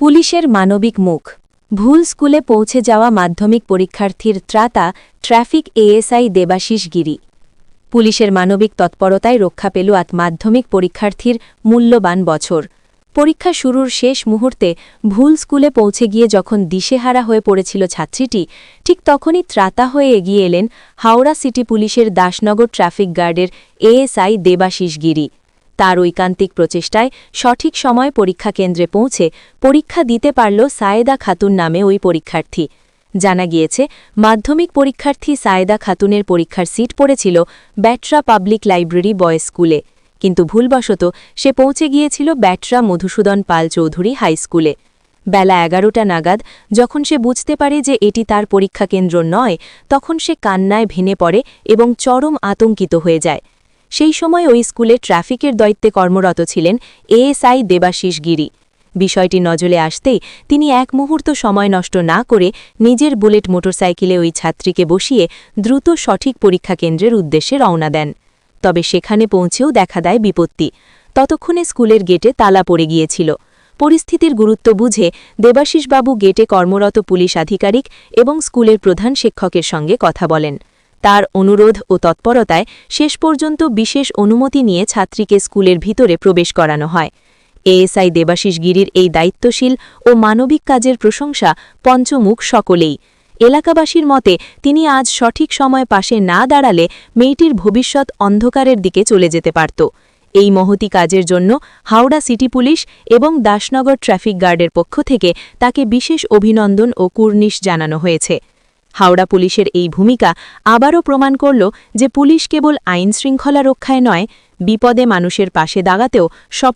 পুলিশের মানবিক মুখ। ভুল স্কুলে পৌঁছে যাওয়া মাধ্যমিক পরীক্ষার্থীর ত্রাতা ট্রাফিক এএসআই দেবাশিস গিরি। পুলিশের মানবিক তৎপরতায় রক্ষা পেল আত মাধ্যমিক পরীক্ষার্থীর মূল্যবান বছর। পরীক্ষা শুরুর শেষ মুহূর্তে ভুল স্কুলে পৌঁছে গিয়ে যখন দিশেহারা হয়ে পড়েছিল ছাত্রীটি, ঠিক তখনই ত্রাতা হয়ে এগিয়ে এলেন হাওড়া সিটি পুলিশের দাসনগর ট্রাফিক গার্ডের এএসআই দেবাশিস গিরি। তার ঐকান্তিক প্রচেষ্টায় সঠিক সময় পরীক্ষা কেন্দ্রে পৌঁছে পরীক্ষা দিতে পারল সায়েদা খাতুন নামে ওই পরীক্ষার্থী। জানা গিয়েছে, মাধ্যমিক পরীক্ষার্থী সায়েদা খাতুনের পরীক্ষার সিট পড়েছিল ব্যাটরা পাবলিক লাইব্রেরি বয়েজ স্কুলে। কিন্তু ভুলবশত সে পৌঁছে গিয়েছিল ব্যাটরা মধুসূদন পাল চৌধুরী হাই স্কুলে। বেলা এগারোটা নাগাদ যখন সে বুঝতে পারে যে এটি তার পরীক্ষা কেন্দ্র নয়, তখন সে কান্নায় ভেঙে পড়ে এবং চরম আতঙ্কিত হয়ে যায়। সেই সময় ওই স্কুলে ট্রাফিকের দায়িত্বে কর্মরত ছিলেন এএসআই দেবাশিস গিরি। বিষয়টি নজরে আসতেই তিনি এক মুহূর্ত সময় নষ্ট না করে নিজের বুলেট মোটরসাইকেলে ওই ছাত্রীকে বসিয়ে দ্রুত সঠিক পরীক্ষা কেন্দ্রের উদ্দেশ্যে রওনা দেন। তবে সেখানে পৌঁছেও দেখা দেয় বিপত্তি। ততক্ষণে স্কুলের গেটে তালা পড়ে গিয়েছিল। পরিস্থিতির গুরুত্ব বুঝে দেবাশিসবাবু গেটে কর্মরত পুলিশ আধিকারিক এবং স্কুলের প্রধান শিক্ষকের সঙ্গে কথা বলেন। তার অনুরোধ ও তৎপরতায় শেষ পর্যন্ত বিশেষ অনুমতি নিয়ে ছাত্রীকে স্কুলের ভিতরে প্রবেশ করানো হয়। এএসআই দেবাশিস গিরির এই দায়িত্বশীল ও মানবিক কাজের প্রশংসা পঞ্চমুখ সকলেই। এলাকাবাসীর মতে, তিনি আজ সঠিক সময় পাশে না দাঁড়ালে মেয়েটির ভবিষ্যৎ অন্ধকারের দিকে চলে যেতে পারত। এই মহতি কাজের জন্য হাওড়া সিটি পুলিশ এবং দাসনগর ট্রাফিক গার্ডের পক্ষ থেকে তাকে বিশেষ অভিনন্দন ও কুর্নিশ জানানো হয়েছে। হাওড়া পুলিশের এই ভূমিকা আবারও প্রমাণ করল যে পুলিশ কেবল আইন শৃঙ্খলা রক্ষায় নয়, বিপদে মানুষের পাশে দাগাতেও সব